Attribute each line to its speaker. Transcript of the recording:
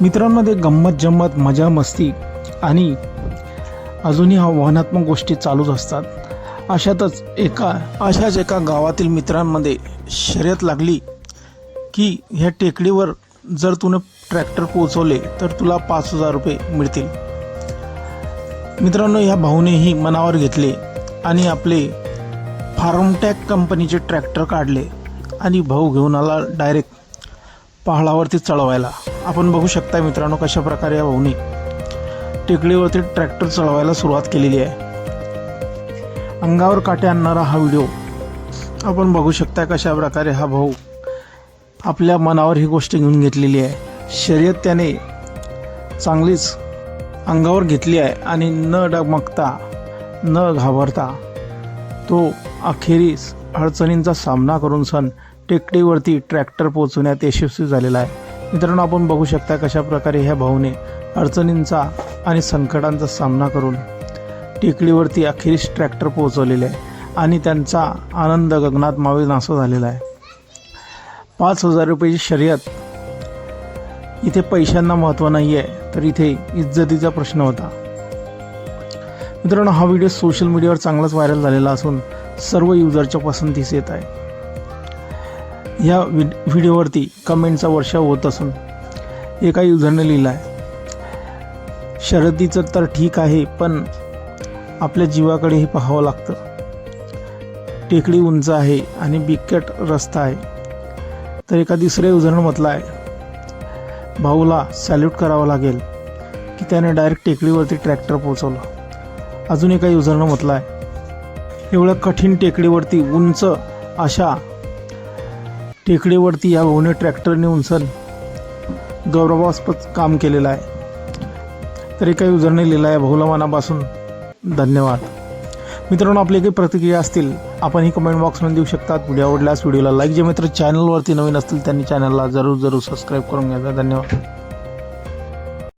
Speaker 1: मित्रांमध्ये गंमत जम्मत मजा मस्ती आणि अजूनही आव्हानात्मक गोष्टी चालूच असतात. अशातच एका अशाच एका गावातील मित्रांमध्ये शर्यत लागली की ह्या टेकडीवर जर तुनं ट्रॅक्टर पोचवले तर तुला पाच हजार रुपये मिळतील. मित्रांनो ह्या भाऊनेही मनावर घेतले आणि आपले फार्मटॅक कंपनीचे ट्रॅक्टर काढले आणि भाऊ घेऊन आला डायरेक्ट पहाडावरती चढवायला. आपण बघू शकता मित्रांनो कशा प्रकारे या भाऊने टेकडीवरती ट्रॅक्टर चढवायला सुरुवात केलेली आहे. अंगावर काटे आणणारा हा व्हिडिओ. आपण बघू शकता कशा प्रकारे हा भाऊ आपल्या मनावर ही गोष्ट घेऊन घेतलेली आहे. शर्यत त्याने चांगलीच अंगावर घेतली आहे आणि न डगमगता न घाबरता तो अखेरीस अडचणींचा सामना करून सण टेकडीवरती ट्रॅक्टर पोहोचवण्यात यशस्वी झालेला आहे. मित्रांनो आपण बघू शकता कशा प्रकारे ह्या भाऊने अडचणींचा आणि संकटांचा सामना करून टेकडीवरती अखेरीस ट्रॅक्टर पोहोचवलेले आहे आणि त्यांचा आनंद गगनात मावे नासा झालेला आहे. पाच हजार रुपयाची शर्यत. इथे पैशांना महत्त्व नाही आहे तर इथे इज्जतीचा प्रश्न होता. मित्रांनो हा व्हिडिओ सोशल मीडियावर चांगलाच व्हायरल झालेला असून सर्व युजरच्या पसंतीस येत आहे. ह्या व्हि व्हिडिओवरती कमेंटचा वर्षाव होत असून एका युजरने लिहिलं आहे शर्यतीचं तर ठीक आहे पण आपल्या जीवाकडेही पाहावं लागतं. टेकडी उंच आहे आणि बिकट रस्ता आहे. तर एका दुसऱ्या युजरनं म्हटलं आहे. भाऊला सॅल्यूट करावं लागेल की त्याने डायरेक्ट टेकडीवरती ट्रॅक्टर पोचवलं अजून एका युजरनं म्हटलं आहे. एवढ्या कठीण टेकडीवरती उंच अशा टेकडीवरती या भाऊने ट्रॅक्टरने उंचल गौरवास्पद काम केलेलं आहे. तरी काही उजळणी लिहिलं आहे भाऊला मनापासून. धन्यवाद. मित्रांनो आपली काही प्रतिक्रिया असतील आपण ही कमेंट बॉक्समध्ये देऊ शकतात. व्हिडिओ आवडल्यास व्हिडिओला लाईक जे मित्र चॅनलवरती नवीन असतील त्यांनी चॅनलला जरूर जरूर सबस्क्राईब करून घ्यायचा धन्यवाद.